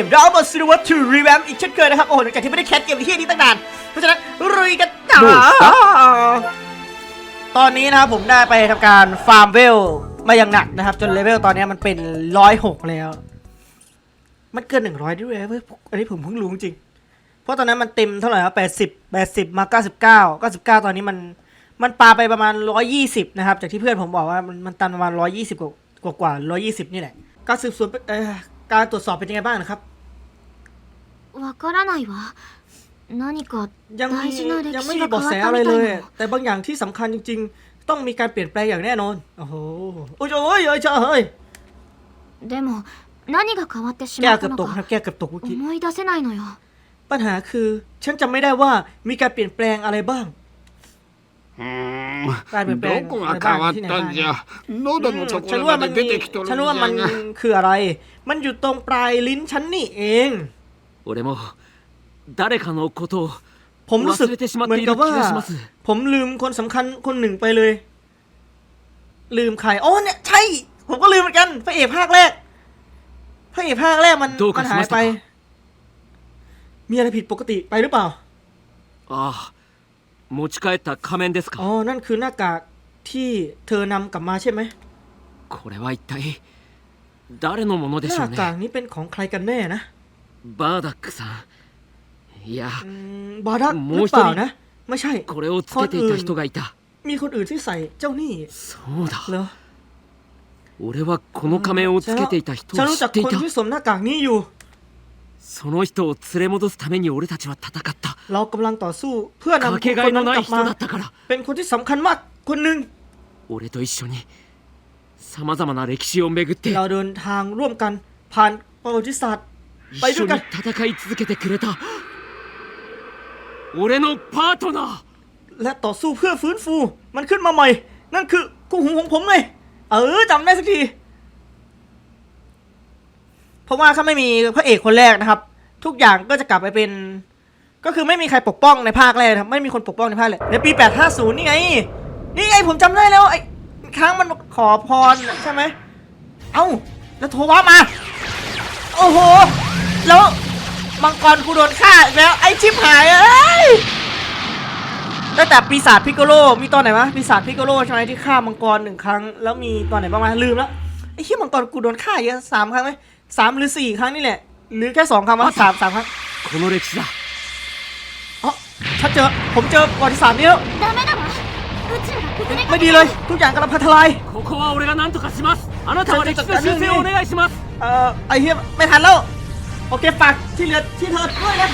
ม Dragon Ball Super War 2 Revamp อีกเช่นเคยนะครับ โอ้โหหลังจากที่ไม่ได้แคสเกมที่นี้ตั้งนาน เพราะฉะนั้นรุยกันต่อ ตอนนี้นะครับผมได้ไปทำการฟาร์มเวลมาอย่างหนักนะครับ จนเลเวลตอนนี้มันเป็นร้อยหกแล้ว มันเกินหนึ่งร้อยด้วยเว้ยอันนี้ผมเพิ่งรู้จริง เพราะตอนนั้นมันเต็มเท่าไหร่ครับแปดสิบแปดสิบมาเก้าสิบเก้าเก้าสิบเก้าตอนนี้มันมันปาไปประมาณร้อยี่สิบนะครับ จากที่เพื่อนผมบอกว่ามันมันตันประมาณร้อยี่สิบกว่ากว่าร้อยี่สิบนี่แหละ การสืบสวนการตรวจสอบเป็นยังไงบ้างนะครับ わからないわ何か ยังมี 大事な歴 ยังไม่ 史 มี が เบาะ 変わ แส った อะไร みた เลย い อะ なの แต่บางอย่างที่สำคัญจริง ๆ ต้องมีการเปลี่ยนแปลงอย่างแน่นอน โอ้โห โอ้ยโอ้ยโอ้ยเจ้าเฮ้ย でも何が変わってし แก้ ま ว っ เกื た อบ の ตกครับ か แก้วเกือบตกเมื่อกี้ 思い出せないのよ ปัญหาคือ ฉันจำไม่ได้ว่ามีการเปลี่ยนแปลงอะไรบ้าง うーんだいぶどこが変わったんじゃ喉のとこ ฉัน ろ ว่า ま มัน で มี 出てきとるん ฉัน じゃ ว่ามัน が คืออะไร มันอยู่ตรงปลายลิ้นฉันนี่เอง 俺も誰かのことを ผมรู้สึก 忘れてしまっ เหมื て อน いる กับว่า 気がします ผมลืมคนสำคัญคนหนึ่งไปเลย ลืมใครอ๋อเนี่ยใช่ ผมก็ลืมเหมือนกันพระเอกภาคแรกพระเอกภาคแรกมัน どうか มัน し หา ま ย した ไป か มีอะไรผิดปกติไปหรือเปล่า ああ持ち帰った仮面ですか อ๋อ นั่นคือหน้ากากที่เธอนำกลับมาใช่ไหม これは一体誰のもので ห しょ น้าว กาก ね นี้เป็นของใครกันแน่นะ バーダックさんいや อืมบาดัก も หรื う อเปล่า 一人 นะ ไม่ใช่ これをつけていた人がいた มีคนอื่นที่ใส่เจ้านี่ そうだ เหรอ 俺はこの仮面をつけていた人 ฉัน を รู้ 知 จั っ ก てい คน た ที่สวมหน้ากากนี้อยู่ その人を連れ戻すために俺たちは戦った เรากำลังต่อสู้ เพื่อนำ かけが ค え นนั้ の น な ก い ลับ 人 มา だったから เป็นคนที่สำคัญมากคนหนึ่ง 俺と一緒にさまざまな歴史を巡って เราเดินทางร่วมกันผ่านประวัติศาสตร์ ไป 一 ด้ว 緒 ยกั に น 戦い続けてくれた俺のパートナー และต่อสู้เพื่อฟื้นฟู มันขึ้นมาใหม่ นั่นคือคู่หูของผมไงเออจำได้สักที เพราะว่าถ้าไม่มีพระเอกคนแรกนะครับ ทุกอย่างก็จะกลับไปเป็น ก็คือไม่มีใครปกป้องในภาคแรกนะครับ ไม่มีคนปกป้องในภาคเลยในปี 850 นี่ไง นี่ไงผมจำได้แล้วไอ้ครั้งมันขอพรใช่ไหม เอ้า แล้วโทรว่ามา โอ้โห แล้วมังกรกูโดนฆ่าอีกแล้ว ไอ้ชิบหายเอ้ย ตั้งแต่ปีศาจพิกโกโล มีตอนไหนวะปีศาจพิกโกโลใช่ไหมที่ฆ่ามังกรหนึ่งครั้ง แล้วมีตอนไหนบ้างวะลืมแล้ว ไอ้ที่มังกรกูโดนฆ่าเยอะสามครั้งไหมสามหรือสี่ครั้งนี่แหละ หรือแค่สองครั้งวะสามสามครั้ง この歴史だ อ๋อฉันเจอ ผมเจอประวัติศาสตร์นี้แล้ว ダメだわ宇宙が崩れか ไม่ け ดี て เลย ทุกอย่างกำลังพังทลาย ここは俺が何とかしますあなたは歴史の修正をお願いします เอ่อ ไอ้เฮียไม่ทันแล้ว โอเคฝากที่เหลือที่เธอด้วยนะ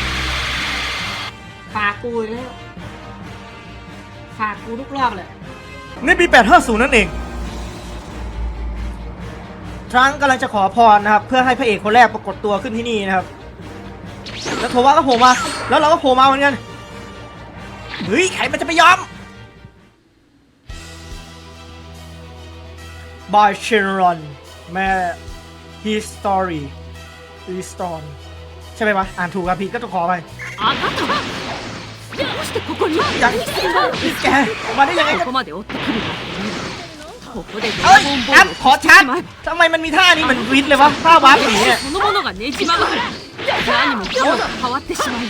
ฝากกูอีกแล้วฝากกูทุกรอบเลยในปี 850 นั่นเอง ทรังกำลังจะขอพรนะครับ เพื่อให้พระเอกคนแรกปรากฏตัวขึ้นที่นี่นะครับ แล้วโทว่าก็โผล่มา แล้วเราก็โผล่มาเหมือนกัน เฮ้ย ใครมันจะไปยอมบายเชนรอนแม่ history restore ใช่ไหมวะ อ่านถูกครับพี่ก็ต้องขอไป あなたはどうしてここに อย่างนี่แกมาได้ยังไง こ กัน こまで追ってくるわここでド เอ้ ラ ย ゴンボ แอ ー ป ルを ขอชาร์จทำไมมันมีท่านี้เหมือนวิทย์เลยวะท่าวาร์ปหนีเนี่ย そのものがねじ曲がる何もかもが変わってしまい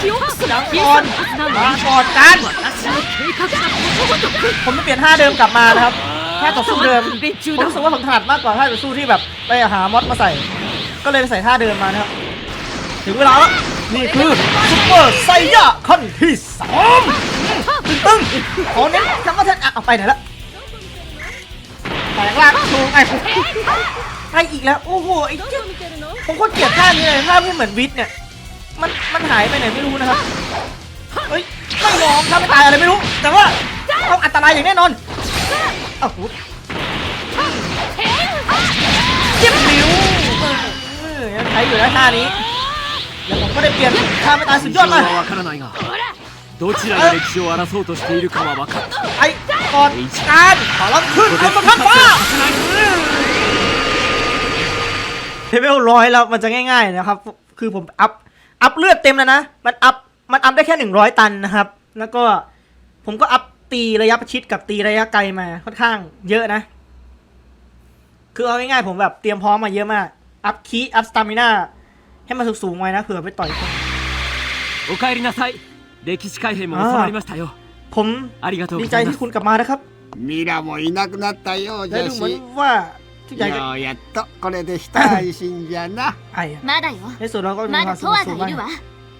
記憶すら消え ก่อน 去るはずなの มา に ก่อนกัน 私の計画がことごとく ผมจะเปลี่ยนท่าเดิมกลับมานะครับท่าต่อสู้เดิม 別 ผ 注 ม だ รู้สึกว่าผมถนัดมากกว่าท่าต่อสู้ที่แบบไปหามอดมาใส่ ก็เลยใส่ท่าเดิมมานะครับ ถึงเวลาแล้ว นี่คือซุปเปอร์ไซยะขั้นที่สองตึ้งขอเน้นคำว่าท่านอะเอาไปไหนละแปลงร่างชูไอ้ไออีกแล้ว โอ้โหไอ้เจ๊ผมโคตรเกลียดท่านี้เลยท่าไม่เหมือนวิทเนี่ย มันมันหายไปไหนไม่รู้นะครับ เฮ้ยไม่ยอมถ้าไม่ตายอะไรไม่รู้ แต่ว่าต้องอันตรายอย่างแน่นอนอ้าว ยังใช้อยู่นะท่านี้ แล้วผมก็ได้เปลี่ยนท่าไม่ตายสุดยอด 事 เลย 情はわからないがどちらが歴史を争おうとしているかは分かった ไอ้ก่อนการขอรับขึ้นเอามาทับฟ้าเลเวลร้อยแล้วมันจะง่ายๆนะครับ คือผมอัพ อัพเลือดเต็มแล้วนะ มันอัพ มันอัพได้แค่หนึ่งร้อยตันนะครับ แล้วก็ผมก็อัพตีระยะประชิดกับตีระยะไกลมาค่อนข้างเยอะนะ คือเอาง่ายๆผมแบบเตรียมพร้อมมาเยอะมาก อัพคีอัพสตามิน่า ให้มันสูงๆไว้นะเผื่อไปต่อยคน おかえりなさい歴史改変も収まりましたよ ผม ありがとう ดี ご ใจ ざいま ที่ す คุณกลับมานะครับ ミラもいなくなったよう และ じゃ ดูเหมือน し ว่าทุกอย่างก็ ようやっとこれで一安心じゃな ไอ้อะ まだよ ในสุดเราก็มี ま ควา だ ม ト สุข ワ สูง が บ้าง いるわ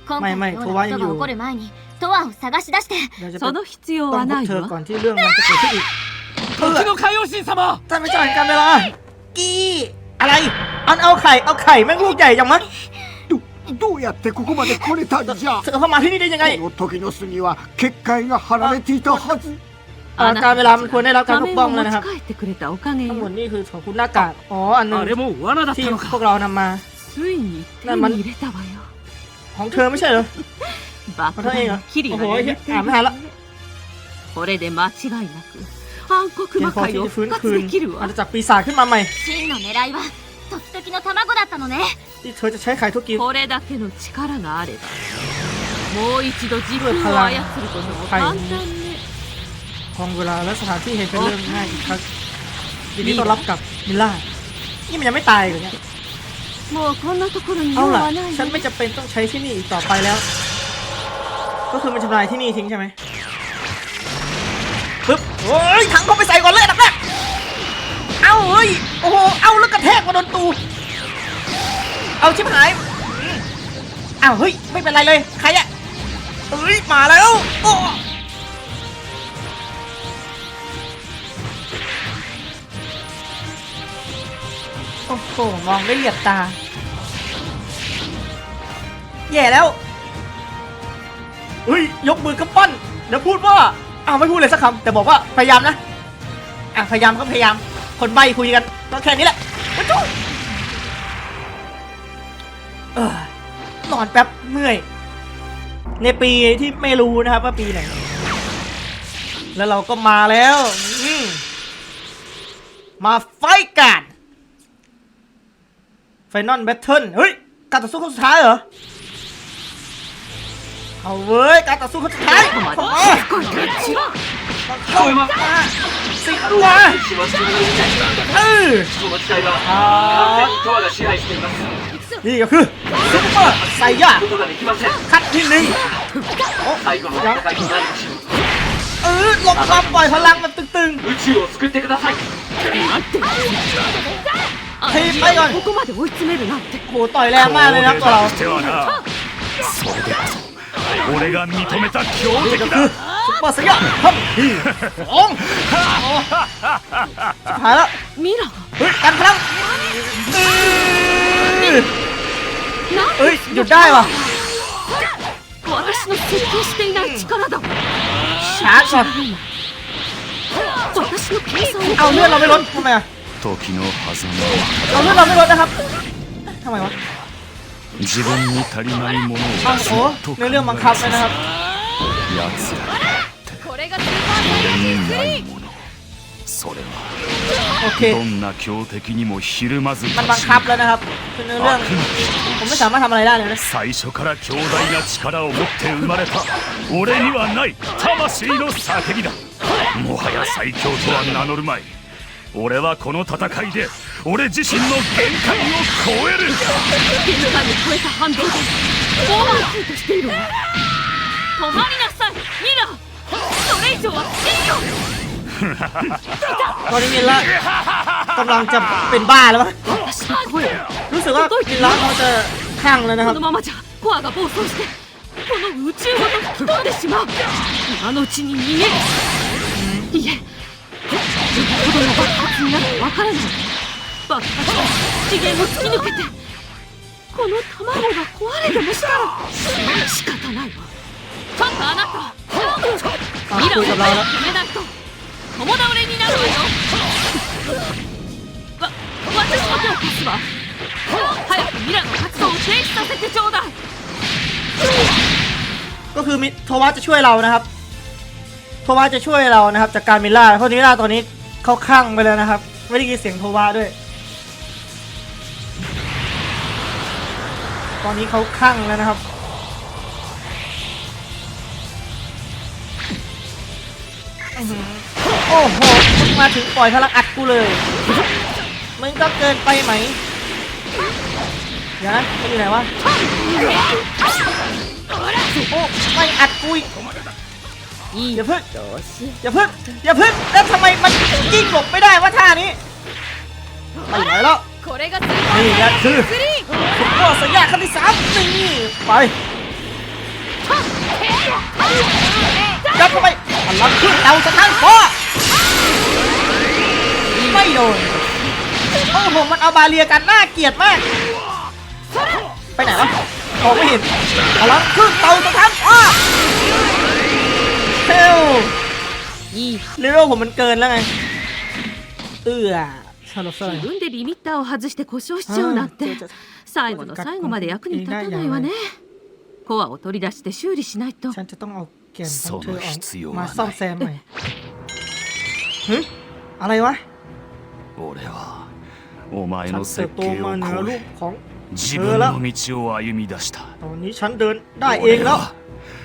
今まあまあ回のようトワいるよなことが起こる前にトワを探し出して เราจะไป その必要 ต้อ は งพ な บ い เธอ わ ก่อนที่เรื่องมันจะเกิดขึ้นอีก 時の海王神様 ท่านไม่จ่ายกันเวลากี้ อะไรอันเอาไข่เอาไข่แม่งลูกใหญ่จังมั้ง どどうやってここまで来れたんじゃ เธอเข้ามาที่นี่ได้ยังไง この時の巣には結界が張られていたはず อ่าการเวลามันควรได้รับการ 仮 ปก 面 ป้อง を แล้ว 持 นะครับ ち帰ってくれたおかげ ทั้งหม よ ดนี่คือของคุณหน้ากากอ๋ออันหนึง あれも罠だっ ที่ たの พว か กเรานำมา ついに手に入れたわよ ของเธอไม่ใช่เหรอ 爆またいいの弾キリがおほい眠っているあまだこれで間違いなく 暗黒 เพียง 魔 พอ 界 ที่ を จะฟื้น 復 คื 活 น できる อาจ わ จะจับปีศาจขึ้นมาใหม่ 真の狙いはときときの卵だったのね ที่เธอจะใช้ไข่ทุกกิน これだけの力があればもう一度自分を操ることも簡単ね ของเวลาและสถานที่เห็นเป็นเรื่องง่ายอีกครั้งยินดีต้อนรับกับมิลล่า นี่มันยังไม่ตายเหรอเนี่ย もうこんなところに เอา 用 ล่ะ はない ฉัน よ ไม่จำเป็นต้องใช้ที่นี่อีกต่อไปแล้ว ก็คือมันทำลายที่นี่ทิ้งใช่ไหม ปึ๊บโอ้ยถังเข้าไปใส่ก่อนเลยนดับแรกเอาเฮ้ยโอ้โหเอาแล้วกระแทกมาโดนตู เอาชิบหายอ้าวเฮ้ยไม่เป็นไรเลยใครอะเฮ้ยมาแล้วโอ้โอ้โหมองได้เหยียบตา แย่แล้วเฮ้ยยกมือกำปั้นเดี๋ยวพูดว่า อ้าวไม่พูดเลยสักคำแต่บอกว่าพยายามนะอะพยายามก็พยายามคนใบคุยกันก็แค่นี้แหละมาจุ๊เออนอนแป๊บเมื่อย ในปีที่ไม่รู้นะครับว่าปีไหน แล้วเราก็มาแล้วมมาไฟกันไฟนอลแบทเทิลเฮ้ยการต่อสู้ครั้งสุดท้ายเหรอ เอาเว้ยการต่อสู้ครั้งสุดท้ายขอเข้ามาสิงตัวเออนี่ก็คือซุปเปอร์ไซย่าคัดที่หนึ่งยังเออหลบความปล่อยพลังมันตึงๆทีไปก่อนโหต่อยแรงมากเลยนะตัวเรา 俺が認めた強 นี่ 敵 ก็ だ คือซุปเปอร์ไซย่าครับที่สองชิบหายแล้ว ミラ เฮ้ยกันพลังเออ なん เอ้ยหยุดได้ว่ะ 私の設計していない力だ ชาร์จก่อน 私の計算を เอาเลือดเราไม่ลดทำไมอ่ะ 時の狭間 เอาเลือดเราไม่ลดนะครับทำไมวะ 自分に足りないもの อ้าว を โอ้ในเรื่องบังคับเลยนะครับ 奴らこれがスーパー俺にないものそれは โอเค どんな強敵にもひるまず มัน 立 บัง ち คับ 向 แล้วนะครับคือในเรื่อง 悪の ผมไม่สามารถทำอะไรได้เลยนะ 最初から強大な力を持って生まれた俺にはない魂の叫びだもはや最強とは名乗るまい 俺はこの戦いで俺自身の限界を超える。を超えた反動でしている。わ止まりなさい。ミラそれ以上はตอนนี้ มิลกำลังจะเป็นบ้าแล้วมั้งรู้สึกว่ามิลเขาจะข้างแล้วนะครับ宇宙ごと吹飛んでしまう。今のうちに逃げる。いえ。どれほどの爆発になるかわからない爆発は次元を突き抜けてこの卵が壊れでもしたら仕方ないわちょっとあなた อ่ะ ミラ คุ を ยกับเรา 早 แล้ว く決めないと共倒れになるわよわ私の手を貸すわ早くミラの活動を停止させてちょうだい ก็คือมิโทวะจะช่วยเรานะครับ โทวะจะช่วยเรานะครับ จากการมิลล่าเพราะมิลล่าตอนนี้ เขาคลั่งไปแล้วนะครับ ไม่ได้ยินเสียงโทวะด้วย ตอนนี้เขาคลั่งแล้วนะครับ โอ้โหมึงมาถึงปล่อยพลังอัดกูเลย มึงก็เกินไปไหมเดี๋ยวนะมันอยู่ไหนวะโอ้ไม่อัดกุย いい อย่าเพิ่ง どうしよ อย่าเพิ่งอย่าเพิ่งแล้วทำไมมันยิงหลบไม่ได้วะท่านี้ไม่ไหวแล้ว うこれが นี่แหละคือสุดยอดสัญญาขั้นที่สามนี่ไปยัดเข้าไปพลังขึ้นเตาสถานฟ้าไม่โดนโอ้โหมันเอาบาเรียกันน่าเกลียดมาก ไปไหนวะมองไม่เห็นพลังขึ้นเตาสถานฟ้า เทล いい เลเวลผมมันเกินแล้วไง เอื้อชาร์ลเซอร์ 自分でリミッターを外して故障しちゃうなんてあー最後の最後まで役に立たないわねコアを取り出して修理しないと ฉันจะต้องเอาแกนของเธออ その必要 อก は มา ない ซ่อมแซมใหม่หึอะไรวะ 俺はお前 ฉัน の เติ 設 บโต 計 มา を เหนือ 超 รู え ปของ 自 เธ 分 อแล้ว の道を歩み出した ตอนนี้ฉันเดินได้เองแล้ว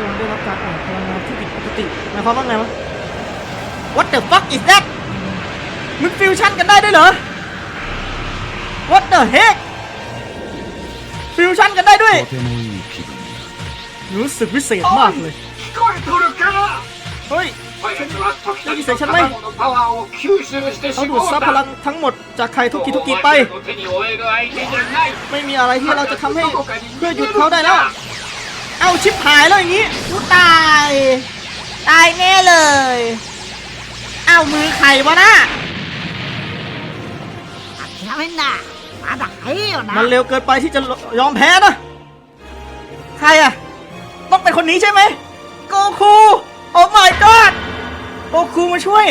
กำลังได้รับการอ่านพลังงานที่ผิดปกติหมายความว่าไงวะ What the fuck is that มึงฟิวชั่นกันได้ด้วยเหรอ What the heck ฟิวชั่นกันได้ด้วย とてもいい気分 รู้สึกวิเศษมากเลย 聞こえとるか เฮ้ย あやつは時々何せしゃべんの卵のパワーを吸収してし เขาดู ま ด う ซับ ん พลั だ งทั้งหมดจากใครทุกทีทุกทีไป お前の手に負える相手じゃない ไม่มีอะไรที่เราจะทำให้เพื่อหยุดเขาได้แล้ว เอาชิปหายแล้วอย่างนี้กูตาย ตายแน่เลย เอามือไข่วะนะ 諦めんなまだ早いよな มันเร็วเกินไปที่จะยอมแพ้นะ ใครอะต้องเป็นคนนี้ใช่ไหมโกคูโอ้ my god โกคูมาช่วย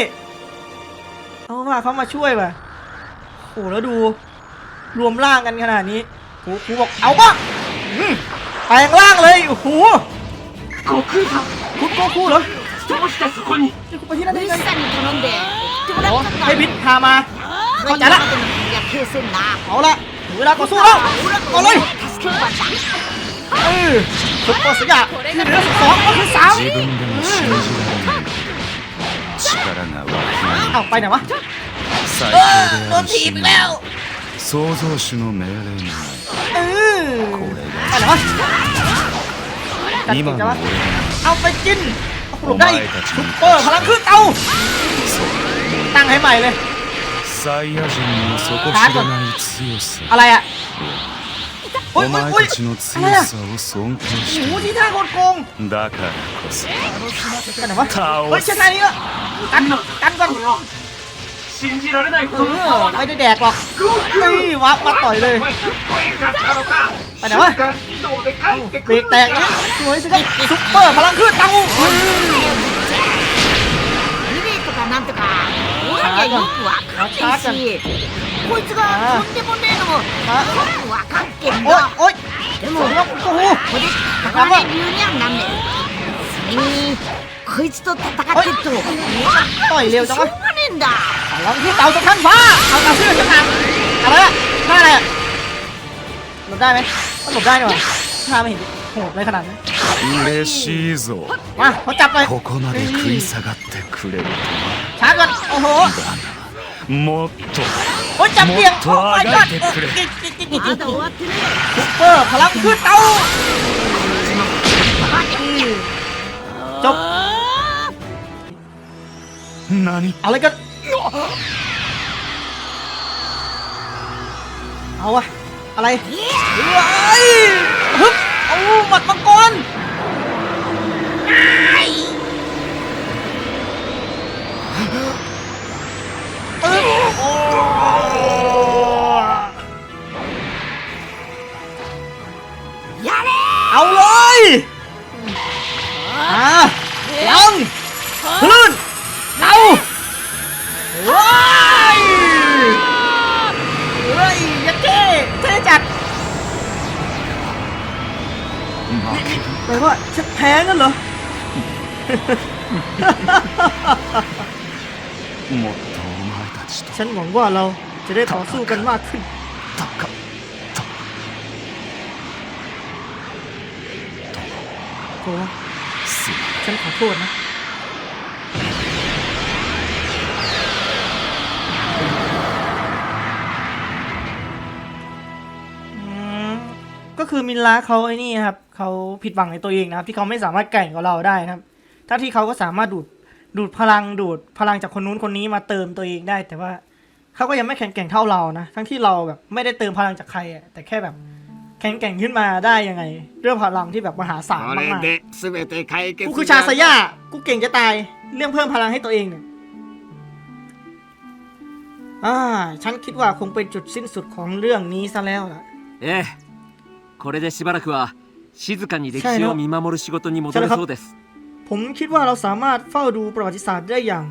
เอาว่าเขามาช่วยว่ะโอ้แล้วดู รวมร่างกันขนาดนี้โกคูบอกเอาปะอืม แปลงร่างเลยโอ้โห 悟空さん คุณโกคูเหรอ どうしてそこに นี่คุณไปที่นั่นได้ ルイ ไง スさんに頼んで言ってもら อ๋อ ったんだ ให้พิษพามา เข้าใจละ 今までの君が消せんな เอาละถึงเวลาต่อสู้แล้วเอาเลย 助ける番だ เออซุปเปอร์สยามที่เหลือสองก็คือสาม 自分でも信じられない力が湧き เอาไปไหนวะ 最強であるし創造主の命令に เออ これ อะไรวะจัดจริงจังวะเอาไปกินหลบได้ซุปเปอร์พลังขึ้นเตาตั้งให้ใหม่เลยช้าก่อนอะไรอะโอ้ยโอ้ยโอ้ยอะไรอะโอ้โหที่ท่าโคตรโกงกันเหรอวะเฮ้ยชนะนี่ก็กันกันก่อน 信じられないほ เอ どのパワ อ ーだ ไม่ได้แดกหรอกเฮ้ยวับมาต่อยเลย お前声がったのかไปไหนวะ 瞬間移動で帰って เบ く ร る กแตกเนี่ยสวยสิครับซุปเปอร์พลังขึ้นเตา リレーとかなんとか俺にはよくわかんないしこいつがとんでもねえのもよくわかってん โอ๊ย だ โอ๊ย で โอ้ も โหโอ้โห これ宝の理由にはなんねえそれに こいつと戦ってると ต่อยเร็วจัง しょ วะ うがねえんだ พลังขึ้นเตาสะท้านฟ้าเอาเตาชื่อจะหักอะไรอะท่าอะไรอะหลบได้ไหมมันหลบได้นี่หว่าท่าไม่เห็นโหดเลยขนาดนั้น 嬉しいぞ มาเขาจับเลย ここまで食い下がってくれる ช้าก่อนโอ้โห ともっと โอ้ยจับเบี่ยง もっと โอ้ my あ god がいてくれ กิ๊กกิ๊กกิ๊กกิ๊ก まだ終わってね ซุปเปอร์พลังขึ้นเตาจบ 何เอาเลยกัน เอาวะอะไรเฮ้ยฮึบเอาหมัดมังกรเอ้ยโอ้ ฉันหวังว่าเราจะได้ต่อสู้กันมากขึ้น โกวฉันขอโทษนะ ก็คือมินลาเขาไอ้นี่ครับเขาผิดหวังในตัวเองนะครับ ที่เขาไม่สามารถแก่งกับเราได้นะครับทั้าที่เขาก็สามารถดูดดูดพลังดูดพลังจากคนนู้นคนนี้มาเติมตัวเองได้แต่ว่า เขาก็ยังไม่แข็งแกร่งเท่าเรานะทั้งที่เราแบบไม่ได้เติมพลังจากใครอะแต่แค่แบบแข็งแกร่งขึ้นมาได้ยังไงเรื่องพลังที่แบบมหาศาล こ มาก れで全て解 ๆ 決 กูคือชาสยากูเก่งจะตายเรื่องเพิ่มพลังให้ตัวเองเนี่ยอ่าฉันคิดว่าคงเป็นจุดสิ้นสุดของเรื่องนี้ซะแล้วล่ะ ええこれでしばらくは静かに歴ใช่เนอะ 史を見守る仕事に戻れそうです ผมคิดว่าเราสามารถเฝ้าดูประวัติศาสตร์ได้อย่าง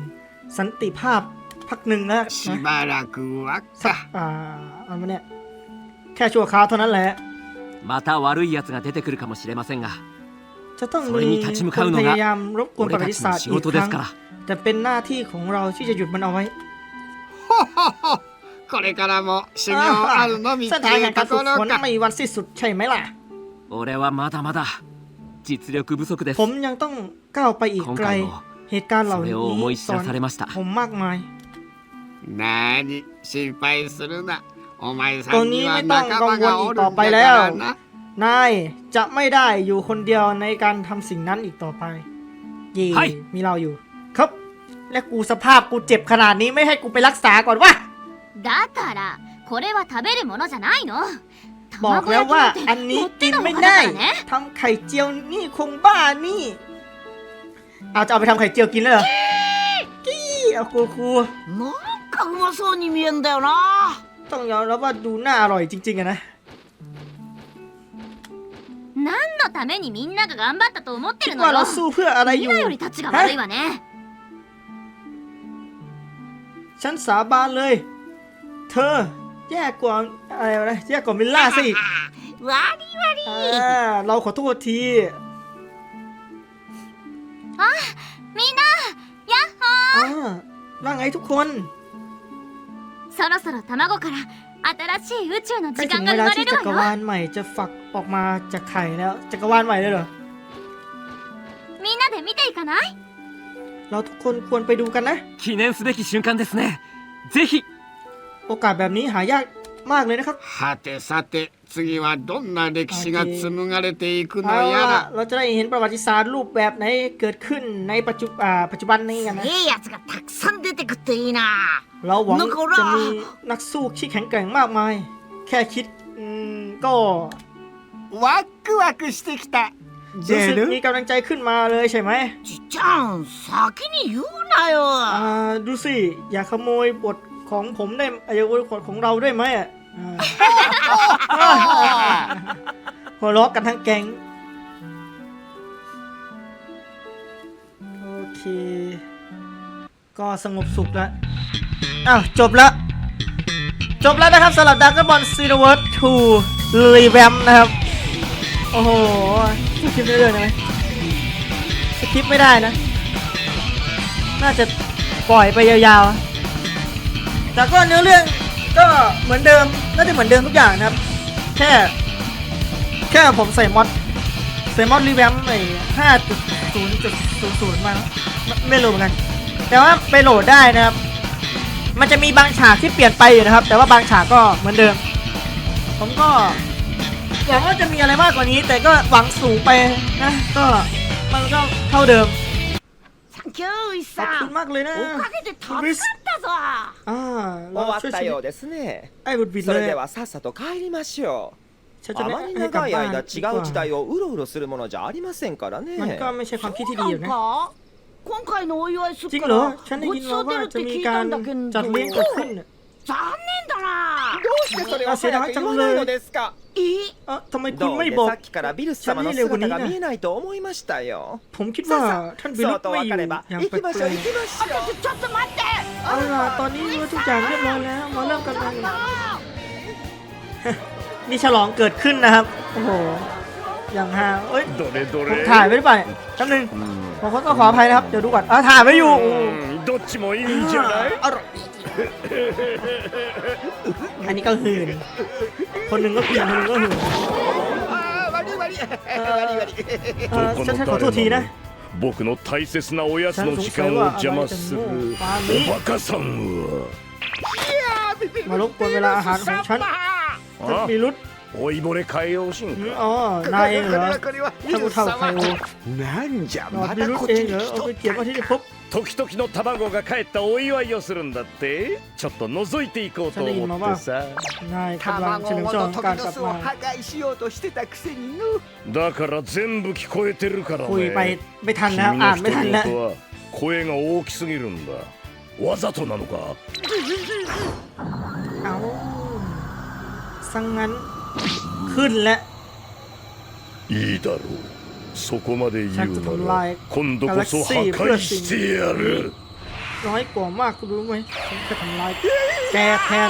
สันติภาพ พักหนึ่งแล้วนะ しばらくは สัก か อ่าอันนี้เนี่ยแค่ชั่วคราวเท่านั้นแหละ また悪い奴が出てくるかもしれませんが จะต้อง それ มี に立ち向 ค かうんの พ が ยายามรบกวนประวั 俺た ติ ち ศาส の ตร์ 仕 อีก 事 ค で รั้ す ง から แต่เป็นหน้าที่ของเราที่จะหยุดมันเอาไว้ これからも修行あるのみ ส って ถาน いう แห่งการ と ฝึ こ ก ろ ฝน か ไม่มีวันสิ้นสุดใช่ไหมล่ะ 俺はまだまだ実力不足です ผมยังต้องก้าวไปอีกไกล 今回も เหตุการณ์เหล่า それ นี้ を思い知 สอ ら น されました ผมมากมาย なに心配するなお前さんには仲間がおるんだからな นายจะไม่ได้อยู่คนเดียวในการทำสิ่งนั้นอีกต่อไปเย่ ใช่ มีเราอยู่ ครับ และกูสภาพกูเจ็บขนาดนี้ไม่ให้กูไปรักษาก่อนวะ だからこれは食べるものじゃないの บอก 卵 แล้ว 焼き ว่า なんて อันนี้ もっ กิ て น の ไม่ ほかだ ได้ からね ทำไข่เจียวนี่คงบ้านี่เอาจะเอาไปทำไข่เจียวกินเลยเหรอกี้เอาครูครู なん かうまそうに見えんだよな ต้องยอมรับว่าดูน่าอร่อยจริงๆอะนะ 何のためにみんなが頑張ったと思って คิด るの ว่า よ เราสู้เพื่ออะไรอ みん ยู่ なよりたちが悪いわね ฉันสาบานเลย เธอ แย่กว่าอะไรวะนะแย่กว่ามิลล่าสิ わりわり อ่าเราขอโทษที みんなやっほ อ่าว่าไงทุกคน ー そろそろ卵から新しい宇宙の ใกล้ 時 ถึ 間 ง が เว 生 ลา まれ ที่ る จักร わ วา よ ลใหม่จะฝักออกมาจากไข่แล้ว จักรวาลใหม่เลยเหรอ みんなで見ていかない เราทุกคนควรไปดูกันนะ 記念すべき瞬間ですねぜひ โอกาสแบบนี้หายาก มากเลยนะครับ はてさて次はどんな歴史が紡がれていくの เอา や ล่ะ ら เราจะได้เห็นประวัติศาสตร์รูปแบบไหนเกิดขึ้นในปัจจุอ่าปัจจุบันนี้กันนะ ええやつがたくさん出てくっていいな เราหวัง นึกเอาล่ะ จะมีนักสู้ที่แข็งแกร่งมากมาย แค่คิดอืมก็ ワクワクしてきた รู้สึกมีกำลังใจขึ้นมาเลยใช่ไหม ちっちゃん先に言うなよ อ่าดูสิ อย่าขโมยบท ของผมได้อย่าขโมยบทของเราได้ไหมอะอ่าหัวเราะกันทั้งแก๊งโอเค ก็สงบสุขแล้วอ้าวจบแล้วจบแล้วนะครับสำหรับดักบอลซีนเวิร์ด2รีแวมนะครับ โอ้โหสคริปต์ได้เลยไหมสคริปต์ไม่ได้นะ น่าจะปล่อยไปยาวๆ แต่ก็เนื้อเรื่องก็เหมือนเดิมน่าจะเหมือนเดิมทุกอย่างนะครับ แค่แค่ผมใส่มอดใส่มอดรีแวมไอ้ห้าจุดศูนย์จุดศูนย์ศูนย์มาไม่รู้เหมือนกัน แต่ว่าไปโหลดได้นะครับ มันจะมีบางฉากที่เปลี่ยนไปอยู่นะครับ แต่ว่าบางฉากก็เหมือนเดิม ผมก็หวังว่าจะมีอะไรมากกว่านี้ แต่ก็หวังสูงไปนะก็มันก็เท่าเดิมขอบคุณมากเลยนะวิสอ้า 終わったようですね。それではさっさと帰りましょう。あまり長い間違う時代をうろうろするものじゃありませんからね。そうなんか今回のお祝いするからごちそう出るって聞いたんだけど残念だなどうしてそれを早く言わないのですかえ เอ้าทำไมคุณ どう ไม่ りで บอก さっきからビルス様の姿が見えないと思いましたよ ผมคิดว่า さあ ท่าน さ บิ あ ลุ そう ก と ไม่อ 分 ยู่ かれば อย่าง 行 แปล きましょう行 ก きましょうちょっと待って ๆเอาล่ะตอนนี้ว่าทุกอย่างเรียบร้อยแล้วมาเริ่มกันเลยมีฉลองเกิดขึ้นนะครับ โอ้โห อย่างฮาเอ้ย どれど ผม れ ถ่ายไว้หรือเปล่าเนี่ยแป๊บนึงผมขอต้องขออภัยนะครับ เดี๋ยวดูก่อนอ่ะถ่ายไว้อยู่ うんどっちもいいんじゃない อร่อยอันนี้ก็หืน คนหนึ่งก็หืนคนหนึ่งก็หืน あー悪い悪い悪い悪い เออฉันฉันขอโทษทีนะ 僕の大切なおやつの時間を邪魔するおバカさんは มารบกวนเวลาอาหารของฉันฉันมีรุด おいぼれ変えようしんか。は.なんじゃまこっちに来とった.時々の卵が帰ったお祝いをするんだって。ちょっと覗いていこうと思ってさ。나卵ごと時の巣を.破壊しようとしてたくせにだから全部聞こえてるからね君の,言.は声が大きすぎるんだわざとなのか. ขึ้นแล้ว いいだろうそこまで言うちゃんとならทำลาย今度こそ破壊してやる น้อยกว่ามากคุณรู้ไหมฉันจะทำลายแกแทน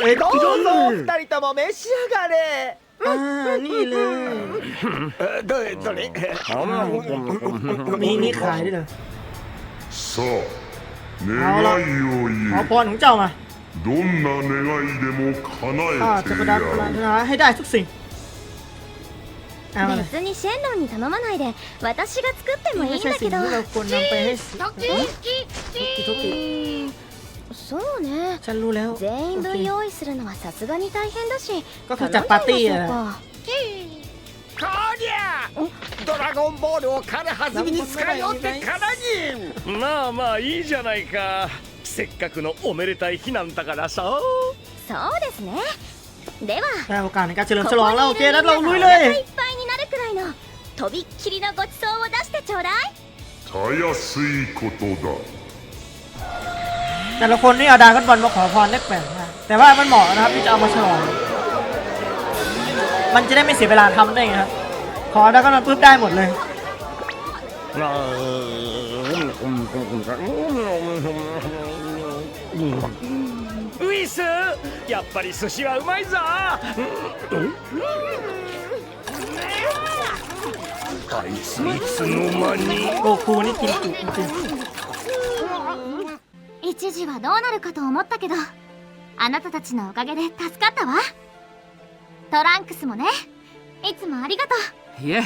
เอ้ย どうぞ二人とも召し上がれ อ่านี่เลย どれどれ มีนี่ขายด้วยเหรอ さあ願いを ขอ 言 พรของเจ้ามา え どんな願いでも叶 ข้า え จะ て ประดับป や ราร る ถนาให้ได้ทุกสิ่งเอามาเลย 別にシェンロンに頼まないで私が作ってもいい ไม่ ん ใช่ だ สิ่ け ง ど ที่เราควรนำไปให้สิทุกที そうね ฉันรู้แล้ว 全員 โอเค 分用意するのはさすがに大変だし ก็คือจัดปาร์ตี้อะ こりゃドラゴンボールを軽はずみに使いよってからにまあまあいいじゃないか せっかくのおめでたい日なんだからさそうですねでは ได้โอกาสในการเฉลิม こ ฉลอง こ แล้วโอ に เค いる แล้ว みん เรา なが ลุ お ยเล 腹 ย いっぱいになるくらいのとびっきりのごちそうを出してちょうだいたやすいことだ แต่ละคนนี่เอาดราก้อนบอลมาขอพรได้แปลกมากแต่ว่ามันเหมาะนะครับที่จะเอามาฉลอง มันจะได้ไม่เสียเวลาทำได้ไงครับ ขอดราก้อนบอลปุ๊บได้หมดเลย ウィスやっぱり寿司はうまいぞ、あいついつの間にここに来る一時はどうなるかと思ったけどあなたたちのおかげで助かったわトランクスもねいつもありがとういえ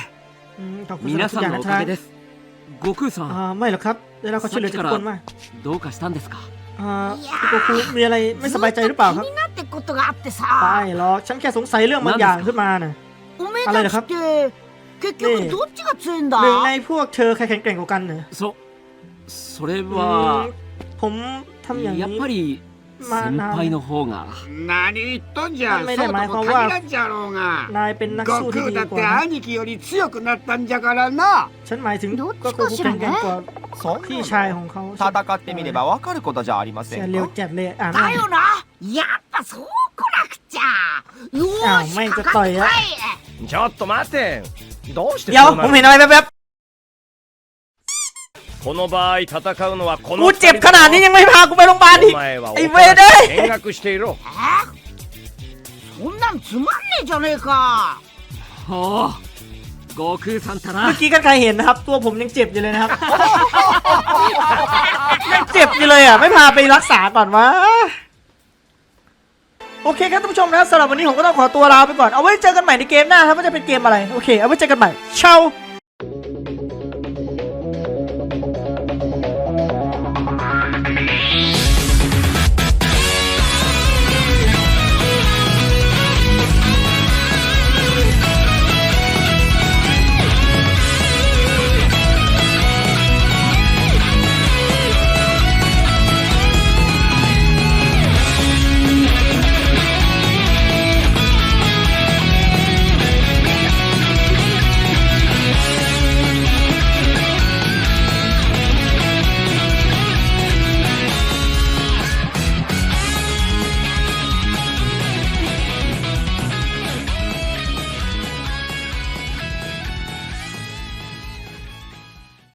皆さん。のおかげです悟空さん。ああ前のカップでなん。かちょっどうかしたん。ですか อ่าโกคูมีอะไรไม่สบายใจหรือเปล่าครับ 気になってことがあってさ ไม่หรอกฉันแค่สงสัยเรื่องบางอย่างขึ้นมาน่ะ おめえあれだかたちって結局どっちが強いんだ หนึ่งในพวกเธอใครแข็งแกร่งกว่ากันเนอะ そそれ อืม は ผมทำอย่าง やっ นี้ ぱりまあ 先輩の方が何言っとんじゃไม่ そ ได้ う หมาย と ความ も ว่า 限らんじゃろうが นายเป็นนัก 悟 สู้ที่ 空 ดี だっ ก て ว่านะ 兄貴より強くなったんじゃからな ฉันหมายถึง どっち ก็ か โกคู し แข็ ら งแกร่งกว่า ねそん พี่ な ชายของเขา 戦ってみればわかることじゃありませ เสีย ん เร็ว か จัดเลยอ่าน だよなやっぱそうこなくちゃよあーしお前ちょっとかかってこやいちょっと待ってどうしてเดี๋ยว そう ผ な ม る เห็นอะไรแป๊บ この場合戦うのはこ ๆ の กูเจ็บขนาดนี้ยังไม่พากูไปโรงพยาบาลอีก お前はไอ้ お เวรเอ้ย 見学していろそんなんつまんねえじゃねえかおお悟空さんたら เมื่อกี้กันใครเห็นนะครับ ตัวผมยังเจ็บอยู่เลยนะครับ ยังเจ็บอยู่เลยอ่ะ ไม่พาไปรักษาก่อนวะ โอเคครับท่านผู้ชมนะสำหรับวันนี้ผมก็ต้องขอตัวลาไปก่อน เอาไว้เจอกันใหม่ในเกมหน้าครับว่าจะเป็นเกมอะไร โอเค เอาไว้เจอกันใหม่เชา